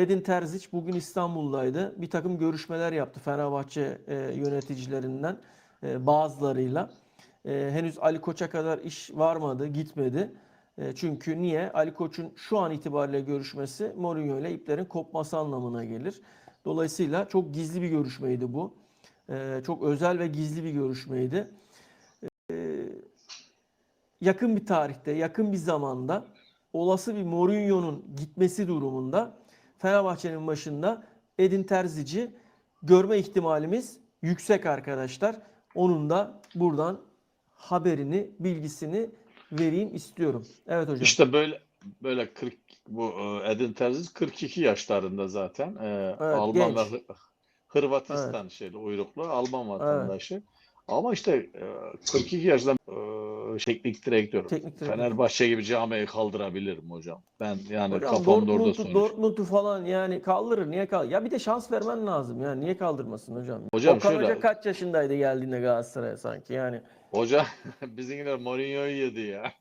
Edin Terzic bugün İstanbul'daydı. Bir takım görüşmeler yaptı Fenerbahçe e, yöneticilerinden e, bazılarıyla. E, henüz Ali Koç'a kadar iş varmadı, gitmedi. E, çünkü niye? Ali Koç'un şu an itibariyle görüşmesi Mourinho ile iplerin kopması anlamına gelir. Dolayısıyla çok gizli bir görüşmeydi bu. E, çok özel ve gizli bir görüşmeydi. E, yakın bir tarihte, yakın bir zamanda olası bir Mourinho'nun gitmesi durumunda Fenerbahçe'nin başında Edin Terzic'i görme ihtimalimiz yüksek arkadaşlar. Onun da buradan haberini, bilgisini vereyim istiyorum. Evet hocam. İşte böyle böyle 40 bu e, Edin Terzic 42 yaşlarında zaten. E, Alman genç. ve Hırvatistan şeyli uyruklu Alman vatandaşı. Ama işte e, 42 yaşında e, teknik direktör. Teknik direktör. Fenerbahçe gibi camiayı kaldırabilirim hocam. Ben yani Hocam kafamda orada Dortmund'u, sonuç. Dortmund'u falan yani kaldırır. Niye kaldırır? Ya bir de şans vermen lazım. Yani niye kaldırmasın hocam? Hocam Okan şöyle- Hoca kaç yaşındaydı geldiğinde Galatasaray'a sanki yani. Hoca bizimkiler Mourinho'yu yedi ya.